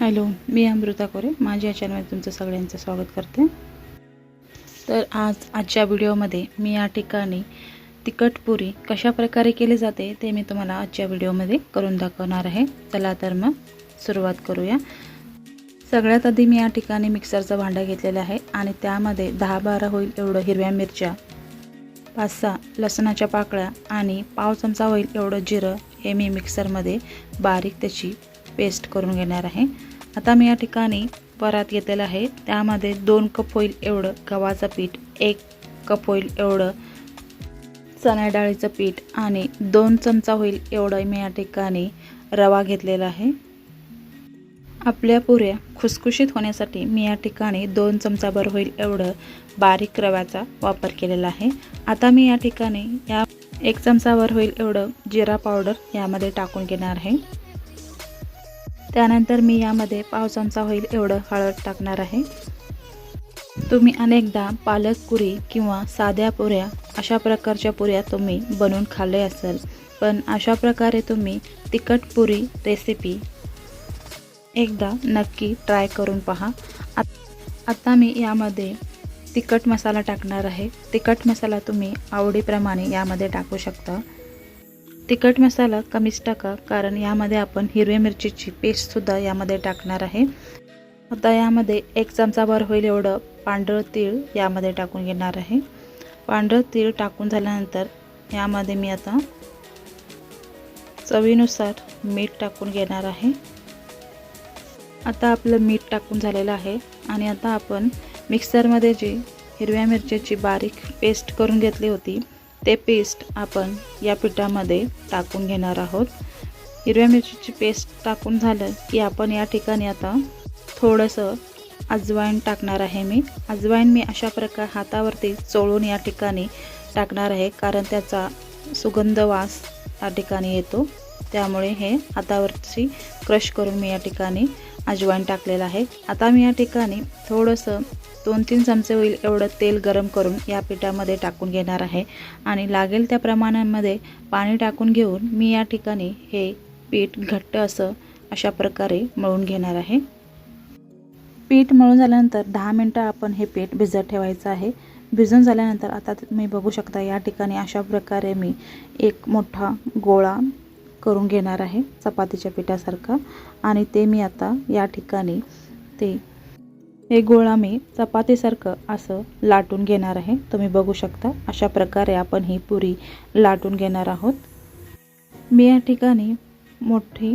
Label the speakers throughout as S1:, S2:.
S1: Hello मी अमृता कोरे. माझ्या चॅनलमध्ये तुमचं सगळ्यांचं स्वागत करते. तर आज आजच्या व्हिडिओमध्ये मी या ठिकाणी तिखट पुरी कशा प्रकारे केली जाते ते मी तुम्हाला आजच्या व्हिडिओमध्ये करून दाखवणार आहे. चला तर मग सुरुवात करूया. सगळ्यात आधी मी या ठिकाणी मिक्सरचं भांडं घेतलेलं आहे आणि त्यामध्ये दहा बारा होईल एवढं हिरव्या मिरच्या पाच सहा लसणाच्या पाकळ्या आणि पाव चमचा होईल एवढं जिरं हे मी मिक्सरमध्ये बारीक त्याची पेस्ट करून घेणार आहे. आता मी या ठिकाणी परात घेतलेलं आहे. त्यामध्ये दोन कप होईल एवढं गव्हाचं पीठ एक कप होईल एवढं चणा डाळीचं पीठ आणि दोन चमचा होईल एवढं मी या ठिकाणी रवा घेतलेला आहे. आपल्या पुऱ्या खुसखुशीत होण्यासाठी मी या ठिकाणी दोन चमचाभर होईल एवढं बारीक रव्याचा वापर केलेला आहे. आता मी या ठिकाणी या एक चमचाभर होईल एवढं जिरा पावडर यामध्ये टाकून घेणार आहे. त्यानंतर मी यामध्ये पाव चमचा होईल एवढं हळद टाकणार आहे. तुम्ही अनेकदा पालक पुरी किंवा साध्या पुऱ्या अशा प्रकारच्या पुऱ्या तुम्ही बनवून खाल्ले असेल. पण अशा प्रकारे तुम्ही तिखट पुरी रेसिपी एकदा नक्की ट्राय करून पहा. आता मी यामध्ये तिखट मसाला टाकणार आहे. तिखट मसाला तुम्ही आवडीप्रमाणे यामध्ये टाकू शकता. तिखट मसाला कमीच टाका कारण यामध्ये आपण हिरव्या मिरचीची पेस्टसुद्धा यामध्ये टाकणार आहे. आता यामध्ये एक चमचाभर होईल एवढं पांढरं तीळ यामध्ये टाकून घेणार आहे. पांढरं तीळ टाकून झाल्यानंतर यामध्ये मी आता चवीनुसार मीठ टाकून घेणार आहे. आता आपलं मीठ टाकून झालेलं आहे आणि आता आपण मिक्सरमध्ये जी हिरव्या मिरचीची बारीक पेस्ट करून घेतली होती ते पेस्ट आपण या पिठामध्ये टाकून घेणार आहोत. हिरव्या मिरचीची पेस्ट टाकून झालं की आपण या ठिकाणी आता थोडंसं अजवाईन टाकणार आहे मी. अजवाईन मी अशा प्रकार हातावरती चोळून या ठिकाणी टाकणार आहे कारण त्याचा सुगंध वास या ठिकाणी येतो. त्यामुळे हे हातावरची क्रश करून मी या ठिकाणी अजवाईन टाकलेलं आहे. आता मी या ठिकाणी थोडंसं दोन तीन चमचे होईल एवढं तेल गरम करून या पिठामध्ये टाकून घेणार आहे. आणि लागेल त्या प्रमाणामध्ये पाणी टाकून घेऊन मी या ठिकाणी हे पीठ घट्ट असं अशा प्रकारे मळून घेणार आहे. पीठ मळून झाल्यानंतर दहा मिनटं आपण हे पीठ भिजत ठेवायचं आहे. भिजून झाल्यानंतर आता तुम्ही बघू शकता या ठिकाणी अशा प्रकारे मी एक मोठा गोळा करून घेणार आहे चपातीच्या पिठासारखा. आणि ते मी आता या ठिकाणी ते हे गोळा मी चपातीसारखं असं लाटून घेणार आहे. तुम्ही बघू शकता अशा प्रकारे आपण ही पुरी लाटून घेणार आहोत. मी या ठिकाणी मोठी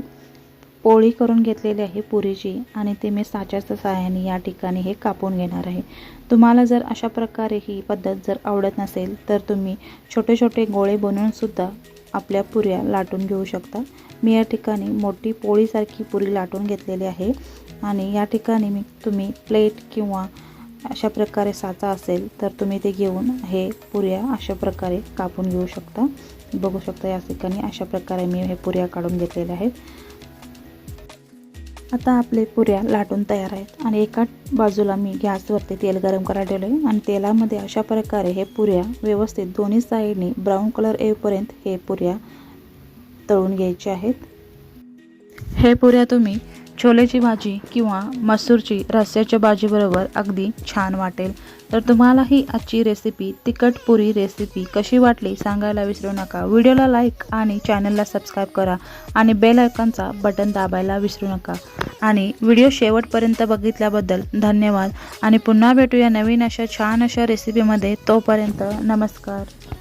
S1: पोळी करून घेतलेली आहे पुरीची. आणि ते मी साच्याच्या सहाय्याने या ठिकाणी हे कापून घेणार आहे. तुम्हाला जर अशा प्रकारे ही पद्धत जर आवडत नसेल तर तुम्ही छोटे छोटे गोळे बनवूनसुद्धा आपल्या पुऱ्या लाटून घेऊ शकता. मी या ठिकाणी मोठी पोळीसारखी पुरी लाटून घेतलेली आहे. आणि या ठिकाणी मी तुम्ही प्लेट किंवा अशा प्रकारे साचा असेल तर तुम्ही ते घेऊन हे पुऱ्या अशा प्रकारे कापून घेऊ शकता. बघू शकता या ठिकाणी अशा प्रकारे मी हे पुऱ्या काढून घेतलेल्या आहेत. आता आपले पुऱ्या लाटून तयार आहेत. आणि एका बाजूला मी गॅसवरती तेल गरम करायला ठेवलं आहे आणि तेलामध्ये अशा प्रकारे हे पुऱ्या व्यवस्थित दोन्ही साईडने ब्राऊन कलर येईपर्यंत हे पुऱ्या तळून घ्यायचे आहेत. हे पुऱ्या तुम्ही छोलेची भाजी किंवा मसूरची रस्स्याच्या भाजीबरोबर अगदी छान वाटेल. तर तुम्हाला ही आजची रेसिपी तिखट पुरी रेसिपी कशी वाटली सांगायला विसरू नका. व्हिडिओला लाईक आणि चॅनलला सबस्क्राईब करा आणि बेल आयकॉनचा बटन दाबायला विसरू नका. आणि व्हिडिओ शेवटपर्यंत बघितल्याबद्दल धन्यवाद. आणि पुन्हा भेटूया नवीन अशा छान अशा रेसिपीमध्ये तोपर्यंत नमस्कार.